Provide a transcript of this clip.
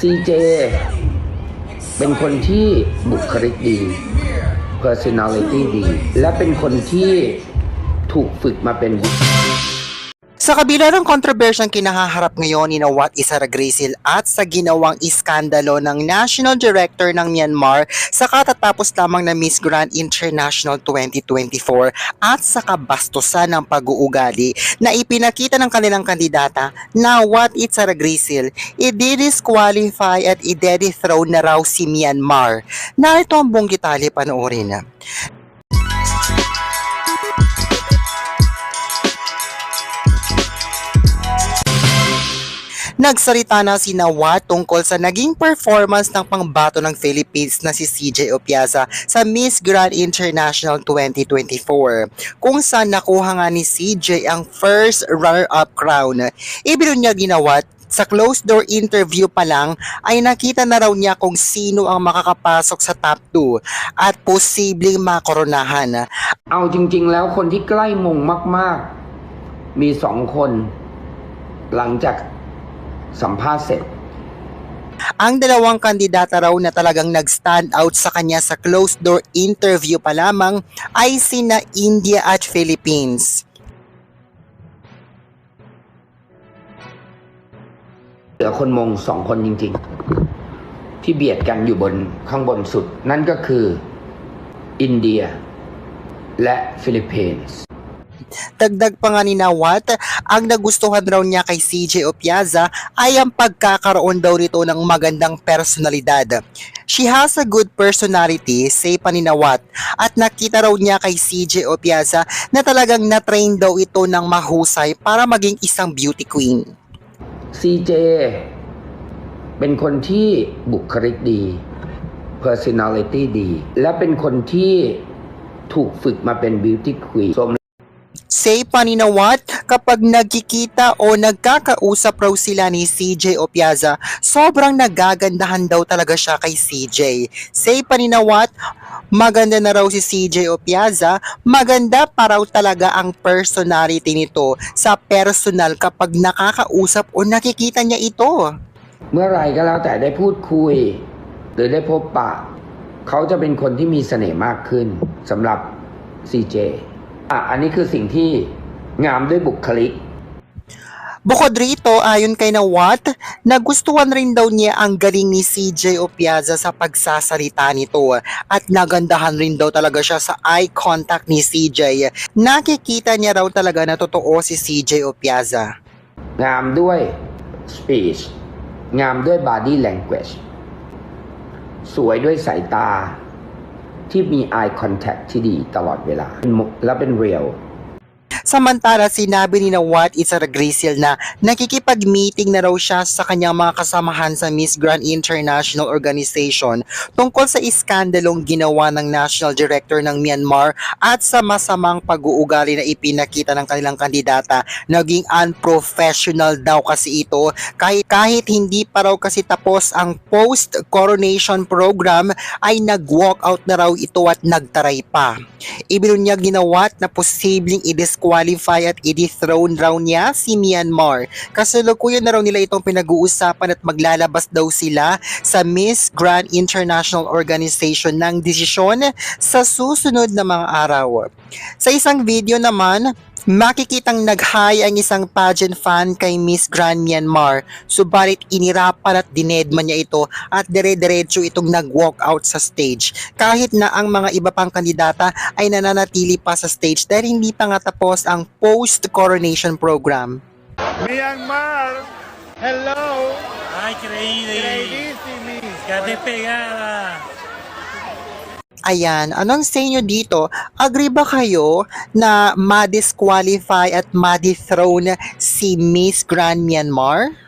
CJ เป็นคนที่บุคลิกดี personality ดี และเป็นคนที่ถูกฝึกมาเป็น Sa kabila ng kontrobersyang kinahaharap ngayon ni Nawat Isara Grisil at sa ginawang iskandalo ng National Director ng Myanmar sa katatapos lamang na Miss Grand International 2024 at sa kabastusan ng pag-uugali na ipinakita ng kanilang kandidata, Nawat Isara Grisil, i-disqualify at i-dethrone na raw si Myanmar. Narito ang buong detalye panoorin. Nagsalita na si Nawat tungkol sa naging performance ng pangbato ng Philippines na si CJ Opiasa sa Miss Grand International 2024 kung saan nakuha nga ni CJ ang first runner-up crown. Ibinunyag ni Nawat sa closed door interview pa lang ay nakita na raw niya kung sino ang makakapasok sa top 2 at posibleng makoronahan. เอาจริง ๆ แล้วคนที่ใกล้มงมาก ๆ มีสองคน หลังจาก สัมภาษณ์เสร็จ Ang dalawang kandidata raw na talagang nag-stand out sa kanya sa closed door interview pa lamang ay sina India at Philippines. เหลือคนมงสองคนจริง ๆ ที่เบียดกันอยู่บนข้างบนสุด นั่นก็คือ อินเดีย และฟิลิปปินส์ Dagdag pa nga ni Nawat, ang nagustuhan raw niya kay CJ Opiaza ay ang pagkakaroon daw rito ng magandang personalidad. She has a good personality, say pa ni Nawat, at nakita raw niya kay CJ Opiaza na talagang na-train daw ito ng mahusay para maging isang beauty queen. CJ เป็นคนที่บุคลิกดี personality ดี และเป็นคนที่ถูกฝึกมาเป็น beauty queen สม Say pa ni Nawat, kapag nagkikita o nagkakausap raw sila ni CJ Opiaza, sobrang nagagandahan daw talaga siya kay CJ. Say pa ni Nawat, maganda na raw si CJ Opiaza, maganda pa raw talaga ang personality nito sa personal kapag nakakausap o nakikita niya ito. เมื่อไหรก็แล้วแต่ได้พูดคุย หรือได้พบปะ เขาจะเป็นคนที่มีเสน่ห์มากขึ้นสำหรับ CJ อ่ะ อันนี้คือสิ่งที่งามด้วยบุคลิก Bukod rito, ayon kay Nawat, nagustuhan rin daw niya ang galing ni CJ Opiaza sa pagsasalita nito at nagandahan rin daw talaga siya sa eye contact ni CJ. Nakikita niya raw talaga na totoo si CJ Opiaza. งามด้วย speech งามด้วย body language สวยด้วยสายตา ที่มี eye contact ที่ดีตลอดเวลาเป็นมุและเป็น real Samantala, sinabi ni Nawat Isara Grisil na nakikipag-meeting na raw siya sa kanyang mga kasamahan sa Miss Grand International Organization tungkol sa iskandalong ginawa ng National Director ng Myanmar at sa masamang pag-uugali na ipinakita ng kanilang kandidata. Naging unprofessional daw kasi ito kahit, kahit hindi pa raw kasi tapos ang post-coronation program ay nag-walkout na raw ito at nagtaray pa. Ibinunyag ni Nawat na posibleng i-disqualify at i-dethrone raw niya si Myanmar. Kasalukuyan na raw nila itong pinag-uusapan at maglalabas daw sila sa Miss Grand International Organization ng desisyon sa susunod na mga araw. Sa isang video naman, Makikitang nag-hi ang isang pageant fan kay Miss Grand Myanmar, subalit inirapan at dinedma niya ito at dire-diretso itong nag-walk out sa stage. Kahit na ang mga iba pang kandidata ay nananatili pa sa stage dahil hindi pa nga tapos ang post-coronation program. Myanmar, hello, Ay, creíble. Creidísimi. Quédate pegada. Ayan, anong sa inyo dito? Agree ba kayo na ma-disqualify at ma-dethrone si Miss Grand Myanmar?